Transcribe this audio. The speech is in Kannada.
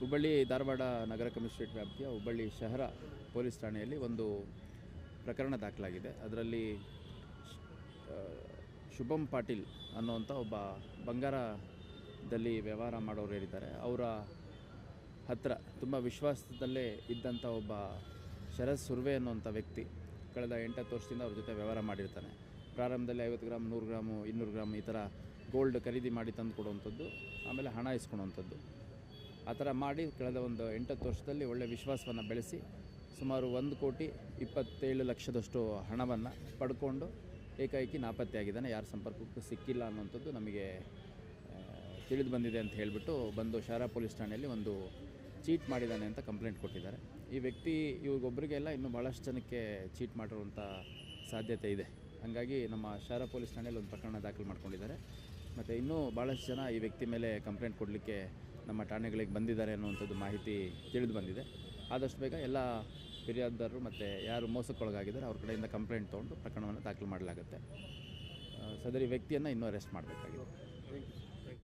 ಹುಬ್ಬಳ್ಳಿ ಧಾರವಾಡ ನಗರ ಕಮಿಷನರೇಟ್ ವ್ಯಾಪ್ತಿಯ ಹುಬ್ಬಳ್ಳಿ ಶಹರ ಪೊಲೀಸ್ ಠಾಣೆಯಲ್ಲಿ ಒಂದು ಪ್ರಕರಣ ದಾಖಲಾಗಿದೆ. ಅದರಲ್ಲಿ ಶುಭಂ ಪಾಟೀಲ್ ಅನ್ನುವಂಥ ಒಬ್ಬ ಬಂಗಾರದಲ್ಲಿ ವ್ಯವಹಾರ ಮಾಡೋರು ಹೇಳಿದ್ದಾರೆ. ಅವರ ಹತ್ತಿರ ತುಂಬ ವಿಶ್ವಾಸದಲ್ಲೇ ಇದ್ದಂಥ ಒಬ್ಬ ಶರತ್ ಸುರ್ವೆ ಅನ್ನುವಂಥ ವ್ಯಕ್ತಿ ಕಳೆದ ಎಂಟತ್ತು ವರ್ಷದಿಂದ ಅವ್ರ ಜೊತೆ ವ್ಯವಹಾರ ಮಾಡಿರ್ತಾನೆ. ಪ್ರಾರಂಭದಲ್ಲಿ ಐವತ್ತು ಗ್ರಾಮ್, ನೂರು ಗ್ರಾಮು, ಇನ್ನೂರು ಗ್ರಾಮ್ ಈ ಥರ ಗೋಲ್ಡ್ ಖರೀದಿ ಮಾಡಿ ತಂದು ಕೊಡುವಂಥದ್ದು, ಆಮೇಲೆ ಹಣ ಇಸ್ಕೊಳುವಂಥದ್ದು. ಆ ಥರ ಮಾಡಿ ಕಳೆದ ಒಂದು ಎಂಟತ್ತು ವರ್ಷದಲ್ಲಿ ಒಳ್ಳೆಯ ವಿಶ್ವಾಸವನ್ನು ಬೆಳೆಸಿ ಸುಮಾರು ಒಂದು ಕೋಟಿ ಇಪ್ಪತ್ತೇಳು ಲಕ್ಷದಷ್ಟು ಹಣವನ್ನು ಪಡ್ಕೊಂಡು ಏಕಾಏಕಿ ನಾಪತ್ತೆಯಾಗಿದ್ದಾನೆ. ಯಾರ ಸಂಪರ್ಕಕ್ಕೂ ಸಿಕ್ಕಿಲ್ಲ ಅನ್ನೋಂಥದ್ದು ನಮಗೆ ತಿಳಿದು ಬಂದಿದೆ ಅಂತ ಹೇಳಿಬಿಟ್ಟು ಬಂದು ಶಾರಾ ಪೊಲೀಸ್ ಠಾಣೆಯಲ್ಲಿ ಒಂದು ಚೀಟ್ ಮಾಡಿದ್ದಾನೆ ಅಂತ ಕಂಪ್ಲೇಂಟ್ ಕೊಟ್ಟಿದ್ದಾರೆ. ಈ ವ್ಯಕ್ತಿ ಇವ್ರಿಗೊಬ್ಬರಿಗೆಲ್ಲ ಇನ್ನೂ ಭಾಳಷ್ಟು ಜನಕ್ಕೆ ಚೀಟ್ ಮಾಡಿರುವಂಥ ಸಾಧ್ಯತೆ ಇದೆ. ಹಾಗಾಗಿ ನಮ್ಮ ಶಾರಾ ಪೊಲೀಸ್ ಠಾಣೆಯಲ್ಲಿ ಒಂದು ಪ್ರಕರಣ ದಾಖಲು ಮಾಡ್ಕೊಂಡಿದ್ದಾರೆ. ಮತ್ತು ಇನ್ನೂ ಭಾಳಷ್ಟು ಜನ ಈ ವ್ಯಕ್ತಿ ಮೇಲೆ ಕಂಪ್ಲೇಂಟ್ ಕೊಡಲಿಕ್ಕೆ ನಮ್ಮ ಠಾಣೆಗಳಿಗೆ ಬಂದಿದ್ದಾರೆ ಅನ್ನುವಂಥದ್ದು ಮಾಹಿತಿ ತಿಳಿದು ಬಂದಿದೆ. ಆದಷ್ಟು ಬೇಗ ಎಲ್ಲ ಫಿರ್ಯಾದಾರರು ಮತ್ತು ಯಾರು ಮೋಸಕ್ಕೊಳಗಾಗಿದ್ದಾರೆ ಅವ್ರ ಕಡೆಯಿಂದ ಕಂಪ್ಲೇಂಟ್ ತೊಗೊಂಡು ಪ್ರಕರಣವನ್ನು ದಾಖಲು ಮಾಡಲಾಗುತ್ತೆ. ಸದರಿ ವ್ಯಕ್ತಿಯನ್ನು ಇನ್ನೂ ಅರೆಸ್ಟ್ ಮಾಡಬೇಕಾಗಿದೆ.